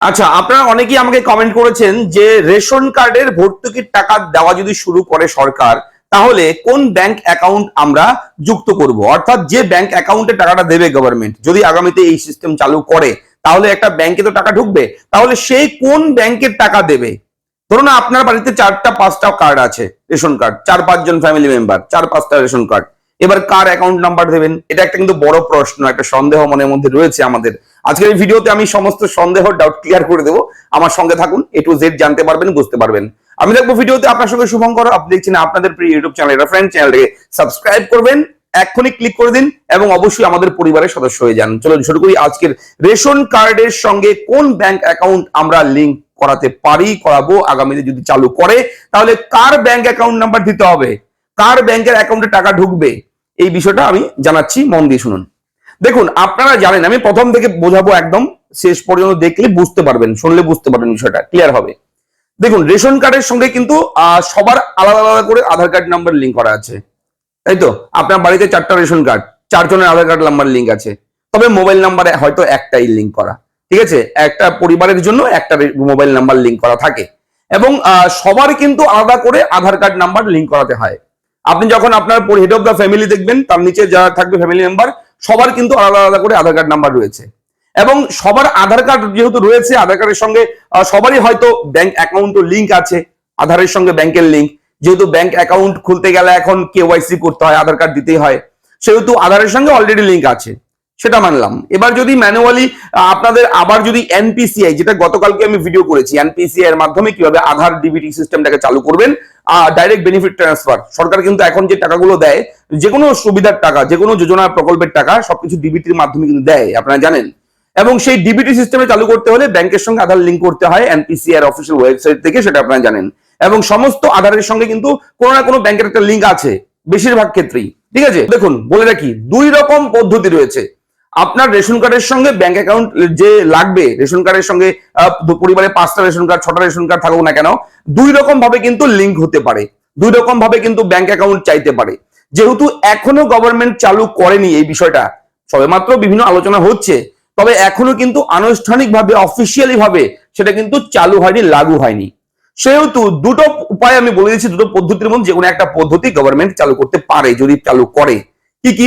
আচ্ছা আপনারা অনেকেই আমাকে কমেন্ট করেছেন যে রেশন কার্ডের ভর্তুকির টাকা দেওয়া যদি শুরু করে সরকার, তাহলে কোন ব্যাংক অ্যাকাউন্ট আমরা যুক্ত করব? অর্থাৎ যে ব্যাংক অ্যাকাউন্টে টাকাটা দেবে গভর্নমেন্ট যদি আগামীতে এই সিস্টেম চালু করে, তাহলে একটা ব্যাংকে তো টাকা ঢুকবে, তাহলে সেই কোন ব্যাংকের টাকা দেবে? ধরুন আপনার বাড়িতে চারটা, পাঁচটা কার্ড আছে, রেশন কার্ড চার, পাঁচজন ফ্যামিলি মেম্বার চার, পাঁচটা রেশন কার্ড এবার কার অ্যাকাউন্ট নাম্বার দেবেন? এটা একটা কিন্তু বড় প্রশ্ন, একটা সন্দেহ মনের মধ্যে রয়েছে আমাদের। আজকের এই ভিডিওতে আমি সমস্ত সন্দেহ ডাউট ক্লিয়ার করে দেবো। আমার সঙ্গে থাকুন এ টু জেড জানতে পারবেন, বুঝতে পারবেন। আমি দেখব ভিডিওতে আপনার সঙ্গে শুভঙ্কর। আপনি দেখছেন আপনাদের প্রিয় ইউটিউব চ্যানেল রেফারেন্স চ্যানেলকে সাবস্ক্রাইব করবেন, এক্ষুনি ক্লিক করে দিন এবং অবশ্যই আমাদের পরিবারের সদস্য হয়ে যান। চলুন শুরু করি আজকের রেশন কার্ডের সঙ্গে কোন ব্যাংক অ্যাকাউন্ট আমরা লিংক করাতে পারি, করাবো, আগামীতে যদি চালু করে, তাহলে কার ব্যাংক অ্যাকাউন্ট নাম্বার দিতে হবে? কার ব্যাংকের অ্যাকাউন্টে টাকা ঢুকবে? এই বিষয়টা আমি জানাচ্ছি, মন দিয়ে শুনুন। দেখুন, আপনারা জানেন, আমি প্রথম থেকে বোঝাবো একদম, শেষ পর্যন্ত দেখলে বুঝতে পারবেন, শুনলে বুঝতে পারবেন বিষয়টা ক্লিয়ার হবে। দেখুন, রেশন কার্ডের সঙ্গে কিন্তু সবার আলাদা আলাদা করে আধার কার্ড নাম্বার লিঙ্ক করা আছে। তাই তো, আপনার বাড়িতে চারটা রেশন কার্ড, চারজনের আধার কার্ড নাম্বার লিঙ্ক আছে। তবে মোবাইল নাম্বারে হয়তো একটাই লিঙ্ক করা, ঠিক আছে? একটা পরিবারের জন্য একটা মোবাইল নাম্বার লিঙ্ক করা থাকে। এবং সবার কিন্তু আলাদা করে আধার কার্ড নাম্বার লিঙ্ক করাতে হয়। আপনি যখন আপনার হেড অফ দ্য ফ্যামিলি দেখবেন, তার নিচে যারা থাকবে ফ্যামিলি মেম্বার সবার কিন্তু আলাদা আলাদা করে আধার কার্ড নাম্বার রয়েছে। এবং সবার আধার কার্ড যেহেতু রয়েছে, আধার কার্ডের সঙ্গে সবারই হয়তো ব্যাংক অ্যাকাউন্ট লিঙ্ক আছে, আধারের সঙ্গে ব্যাংকের লিঙ্ক যেহেতু ব্যাংক অ্যাকাউন্ট খুলতে গেলে এখন কেওয়াইসি করতে হয়, আধার কার্ড দিতেই হয়, সেহেতু আধারের সঙ্গে অলরেডি লিঙ্ক আছে। সেটা মানলাম। এবার যদি ম্যানুয়ালি আপনাদের আবার যদি এনপিসিআই যেটা গতকালকে আমি ভিডিও করেছি এনপিসিআই এর মাধ্যমে কীভাবে আধার ডিবিটি সিস্টেমটাকে চালু করবেন ডাইরেক্ট বেনিফিট ট্রান্সফার সরকার কিন্তু এখন যে টাকাগুলো দেয় যে কোনো সুবিধার টাকা যে কোনো যোজনা প্রকল্পের টাকা, সবকিছু ডিবিটির মাধ্যমে কিন্তু দেয়, আপনারা জানেন। এবং সেই ডিবিটি সিস্টেমে চালু করতে হলে ব্যাংকের সঙ্গে আধার লিঙ্ক করতে হয় এনপিসিআর অফিসিয়াল ওয়েবসাইট থেকে, সেটা আপনারা জানেন। এবং সমস্ত আধারের সঙ্গে কিন্তু কোনো না কোনো ব্যাংকের একটা লিঙ্ক আছে, বেশিরভাগ ক্ষেত্রেই, ঠিক আছে? দেখুন, বলে রাখি, দুই রকম পদ্ধতি রয়েছে। আপনার রেশন কার্ডের সঙ্গে ব্যাংক অ্যাকাউন্ট যে লাগবে, রেশন কার্ডের সঙ্গে পরিবারে পাঁচটা রেশন কার্ড, ছটা রেশন কার্ড থাকুক না কেন, দুই রকম ভাবে কিন্তু লিঙ্ক হতে পারে। দুই রকম ভাবে কিন্তু ব্যাংক অ্যাকাউন্ট চাইতে পারে। যেহেতু এখনও গভর্নমেন্ট চালু করেনি এই বিষয়টা, সবেমাত্র বিভিন্ন আলোচনা হচ্ছে, তবে এখনও কিন্তু আনুষ্ঠানিকভাবে অফিসিয়ালি ভাবে সেটা কিন্তু চালু হয়নি, লাগু হয়নি। সেহেতু দুটো উপায় আমি বলে দিচ্ছি, দুটো পদ্ধতির মধ্যে যে কোনো একটা পদ্ধতি গভর্নমেন্ট চালু করতে পারে, যদি চালু করে। কি কি?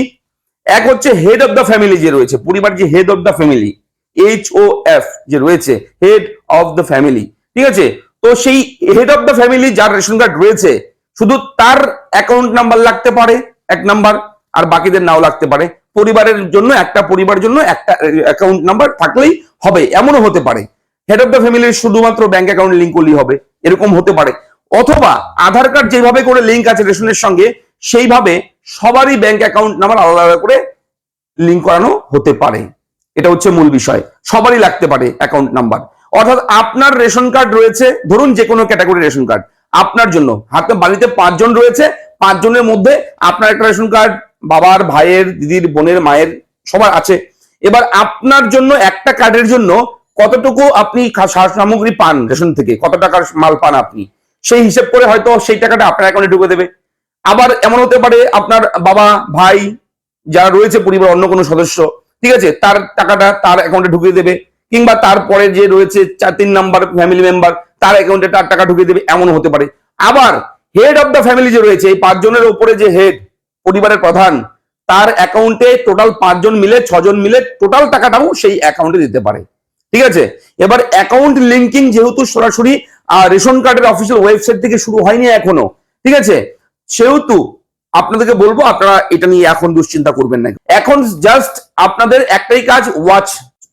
এক হচ্ছে হেড অফ দ্য ফ্যামিলি যে রয়েছে পরিবার যে head of the family H O F যে রয়েছে হেড অফ দ্য ফ্যামিলি ঠিক আছে? তো সেই হেড অফ দ্য ফ্যামিলি যার রেশন কার্ড রয়েছে, শুধু তার অ্যাকাউন্ট নাম্বার লাগতে পারে, এক নাম্বার আর বাকিদের নাও লাগতে পারে। পরিবারের জন্য, একটা পরিবার জন্য একটা অ্যাকাউন্ট নাম্বার থাকলেই হবে, এমনও হতে পারে। হেড অফ দ্য ফ্যামিলির শুধুমাত্র ব্যাংক অ্যাকাউন্ট লিঙ্ক করলেই হবে, এরকম হতে পারে। অথবা আধার কার্ড যেভাবে করে লিঙ্ক আছে রেশনের সঙ্গে, সেইভাবে সবারই ব্যাংক অ্যাকাউন্ট নাম্বার আলাদা আলাদা করে লিঙ্ক করানো হতে পারে। এটা হচ্ছে মূল বিষয়। সবারই লাগতে পারে অ্যাকাউন্ট নাম্বার অর্থাৎ আপনার রেশন কার্ড রয়েছে, ধরুন যে কোনো ক্যাটাগরি রেশন কার্ড আপনার জন্য। হাতে বাড়িতে পাঁচজন রয়েছে, পাঁচজনের মধ্যে আপনার একটা রেশন কার্ড বাবার, ভাইয়ের, দিদির, বোনের, মায়ের, সবার আছে। এবার আপনার জন্য একটা কার্ডের জন্য কতটুকু আপনি সামগ্রী পান রেশন থেকে? কত টাকার মাল পান আপনি? সেই হিসেব করে হয়তো সেই টাকাটা আপনার অ্যাকাউন্টে ঢুকে দেবে। আবার এমন হতে পারে আপনার বাবা, ভাই যারা রয়েছে পরিবার অন্য কোনো সদস্য, ঠিক আছে? তার টাকাটা তার অ্যাকাউন্টে ঢুকিয়ে দেবে কিংবা তারপরে যে রয়েছে চার, তিন নাম্বার ফ্যামিলি মেম্বার তার অ্যাকাউন্টে তার টাকা ঢুকিয়ে দেবে এমন হতে পারে। আবার হেড অফ দ্য ফ্যামিলি যে রয়েছে, এই পাঁচজনের উপরে যে হেড পরিবারের প্রধান, তার অ্যাকাউন্টে টোটাল পাঁচজন মিলে, ছজন মিলে টোটাল টাকাটাও সেই অ্যাকাউন্টে দিতে পারে। ঠিক আছে? এবার অ্যাকাউন্ট লিঙ্কিং যেহেতু সরাসরি রেশন কার্ডের অফিসিয়াল ওয়েবসাইট থেকে শুরু হয়নি এখনও, ঠিক আছে? সেহেতু আপনাদেরকে বলব, আপনারা এটা নিয়ে এখন দুশ্চিন্তা করবেন না। এখন জাস্ট আপনাদের একটাই কাজ ওয়াচ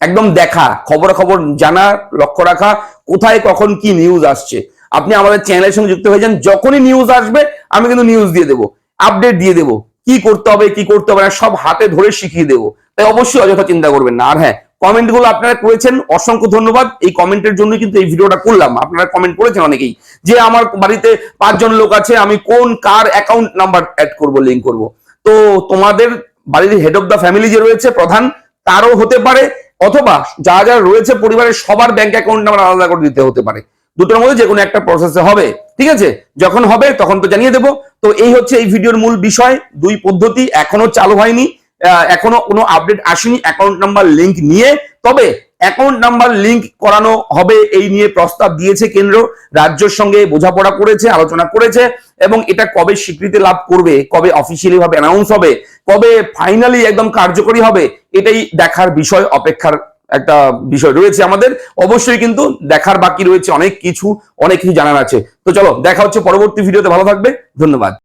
একদম দেখা খবর খবর জানা, লক্ষ্য রাখা, কোথায়, কখন কি নিউজ আসছে। আপনি আমাদের চ্যানেলের সঙ্গে যুক্ত হয়ে যান, যখনই নিউজ আসবে, আমি কিন্তু নিউজ দিয়ে দেবো আপডেট দিয়ে দেবো, কি করতে হবে, কি করতে হবে না, সব হাতে ধরে শিখিয়ে দেবো। তাই অবশ্যই অযথা চিন্তা করবেন না। আর হ্যাঁ কমেন্টগুলো আপনারা করেছেন, অসংখ্য ধন্যবাদ। এই কমেন্টের জন্য কিন্তু এই ভিডিওটা করলাম। আপনারা কমেন্ট করেছেন অনেকেই যে আমার বাড়িতে পাঁচজন লোক আছে, আমি কোন কার অ্যাকাউন্ট নাম্বার অ্যাড করব লিঙ্ক করব। তো তোমাদের বাড়ির হেড অফ দ্য ফ্যামিলি যে রয়েছে, প্রধান, তারও হতে পারে, অথবা যা যা রয়েছে পরিবারের সবার ব্যাংক অ্যাকাউন্ট নাম্বার আলাদা করে দিতে হতে পারে। দুটোর মধ্যে যে কোনো একটা প্রসেসে হবে, ঠিক আছে? যখন হবে, তখন তো জানিয়ে দেবো। তো এই হচ্ছে এই ভিডিওর মূল বিষয়, দুই পদ্ধতি এখনও চালু হয়নি। এখনও কোনো আপডেট আসেনি অ্যাকাউন্ট নাম্বার লিংক নিয়ে। তবে অ্যাকাউন্ট নাম্বার লিংক করানো হবে এই নিয়ে প্রস্তাব দিয়েছে কেন্দ্র। রাজ্যের সঙ্গে বোঝাপড়া করেছে, আলোচনা করেছে, এবং এটা কবে স্বীকৃতি লাভ করবে, কবে অফিসিয়ালি ভাবে অ্যানাউন্স হবে, কবে ফাইনালি একদম কার্যকরী হবে, এটাই দেখার বিষয়, অপেক্ষার একটা বিষয় রয়েছে আমাদের। অবশ্যই কিন্তু দেখার বাকি রয়েছে অনেক কিছু অনেক কিছু জানার আছে। তো চলো, দেখা হচ্ছে পরবর্তী ভিডিওতে, ভালো থাকবে, ধন্যবাদ।